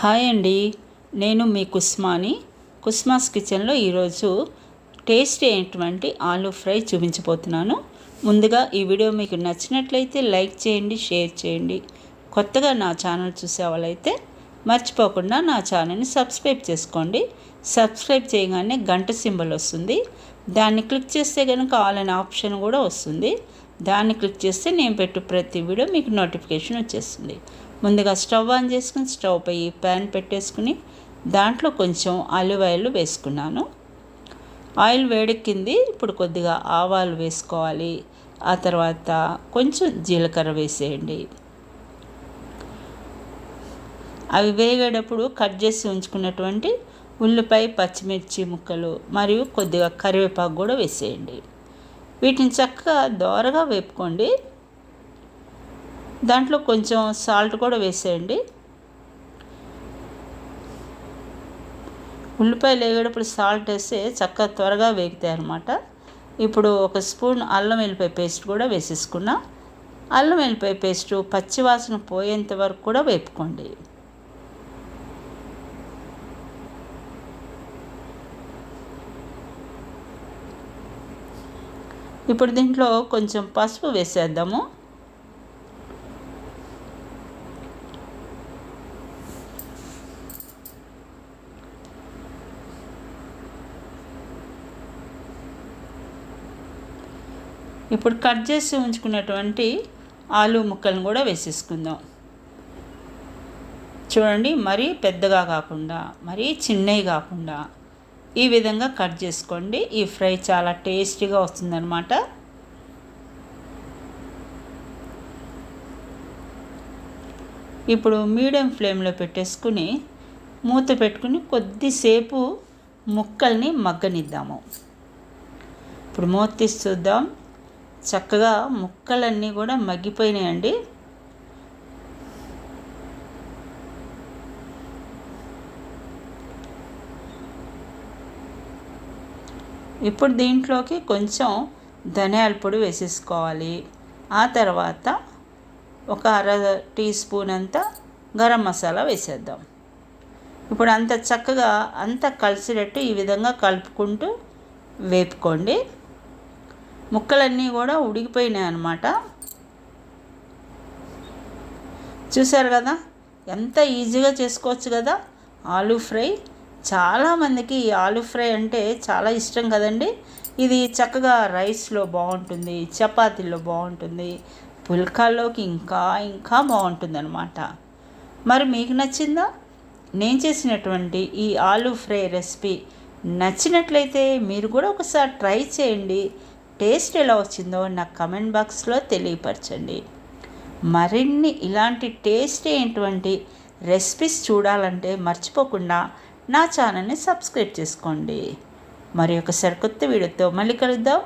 Hi అండి నేను మీ కుస్మాని. కుస్మాస్ కిచెన్లో ఈరోజు టేస్టీ అయినటువంటి ఆలూ ఫ్రై చూపించబోతున్నాను. ముందుగా ఈ వీడియో మీకు నచ్చినట్లయితే లైక్ చేయండి షేర్ చేయండి. కొత్తగా నా ఛానల్ చూసే వాళ్ళైతే మర్చిపోకుండా నా ఛానల్ని సబ్స్క్రైబ్ చేసుకోండి. సబ్స్క్రైబ్ చేయగానే గంట సింబల్ వస్తుంది. దాన్ని క్లిక్ చేస్తే కనుక ఆల్ అనే ఆప్షన్ కూడా వస్తుంది. దాన్ని క్లిక్ చేస్తే నేను పెట్టు ప్రతి వీడియో మీకు నోటిఫికేషన్ వచ్చేస్తుంది. ముందుగా స్టవ్ ఆన్ చేసుకుని స్టవ్ పై ప్యాన్ పెట్టేసుకుని దాంట్లో కొంచెం ఆలివ్ ఆయిల్ వేసుకున్నాను. ఆయిల్ వేడెక్కింది. ఇప్పుడు కొద్దిగా ఆవాలు వేసుకోవాలి. ఆ తర్వాత కొంచెం జీలకర్ర వేసేయండి. అవి వేగేటప్పుడు కట్ చేసి ఉంచుకున్నటువంటి ఉల్లిపాయ పచ్చిమిర్చి ముక్కలు మరియు కొద్దిగా కరివేపాకు కూడా వేసేయండి. వీటిని చక్కగా దోరగా వేపుకోండి. దాంట్లో కొంచెం సాల్ట్ కూడా వేసేయండి. ఉల్లిపాయలు వేగేటప్పుడు సాల్ట్ వేస్తే చక్కగా త్వరగా వేగుతాయి అన్నమాట. ఇప్పుడు ఒక స్పూన్ అల్లం వెల్లిపాయ పేస్ట్ కూడా వేసేసుకున్నా. అల్లం వెల్లిపాయ పేస్ట్ పచ్చివాసన పోయేంత వరకు కూడా వేపుకోండి. ఇప్పుడు దీంట్లో కొంచెం పసుపు వేసేద్దాము. ఇప్పుడు కట్ చేసి ఉంచుకున్నటువంటి ఆలు ముక్కలను కూడా వేసేసుకుందాం. చూడండి మరీ పెద్దగా కాకుండా మరీ చిన్నవి కాకుండా ఈ విధంగా కట్ చేసుకోండి. ఈ ఫ్రై చాలా టేస్టీగా వస్తుందన్నమాట. ఇప్పుడు మీడియం ఫ్లేమ్లో పెట్టేసుకుని మూత పెట్టుకుని కొద్దిసేపు ముక్కల్ని మగ్గనిద్దాము. ఇప్పుడు మూత తీసి చూద్దాం. చక్కగా ముక్కలన్నీ కూడా మగ్గిపోయినాయండి. ఇప్పుడు దీంట్లోకి కొంచెం ధనియాల పొడి వేసేసుకోవాలి. ఆ తర్వాత ఒక అర టీ స్పూన్ అంత గరం మసాలా వేసేద్దాం. ఇప్పుడు అంత చక్కగా అంత కలిసినట్టు ఈ విధంగా కలుపుకుంటూ వేపుకోండి. ముక్కలన్నీ కూడా ఉడికిపోయినాయి అన్నమాట. చూశారు కదా? ఎంత ఈజీగా చేసుకోవచ్చు కదా? ఆలూ ఫ్రై. చాలామందికి ఈ ఆలూ ఫ్రై అంటే చాలా ఇష్టం కదండి. ఇది చక్కగా రైస్లో బాగుంటుంది చపాతీలో బాగుంటుంది పుల్కాల్లోకి ఇంకా ఇంకా బాగుంటుంది అనమాట మరి మీకు నచ్చిందా? నేను చేసినటువంటి ఈ ఆలూ ఫ్రై రెసిపీ నచ్చినట్లయితే మీరు కూడా ఒకసారి ట్రై చేయండి. టేస్ట్ ఎలా వచ్చిందో నాకు కమెంట్ బాక్స్లో తెలియపరచండి. మరిన్ని ఇలాంటి టేస్ట్ అయినటువంటి రెసిపీస్ చూడాలంటే మర్చిపోకుండా నా ఛానల్ని సబ్స్క్రైబ్ చేసుకోండి. మరి ఒక సరికొత్త వీడియోతో మళ్ళీ కలుద్దాం.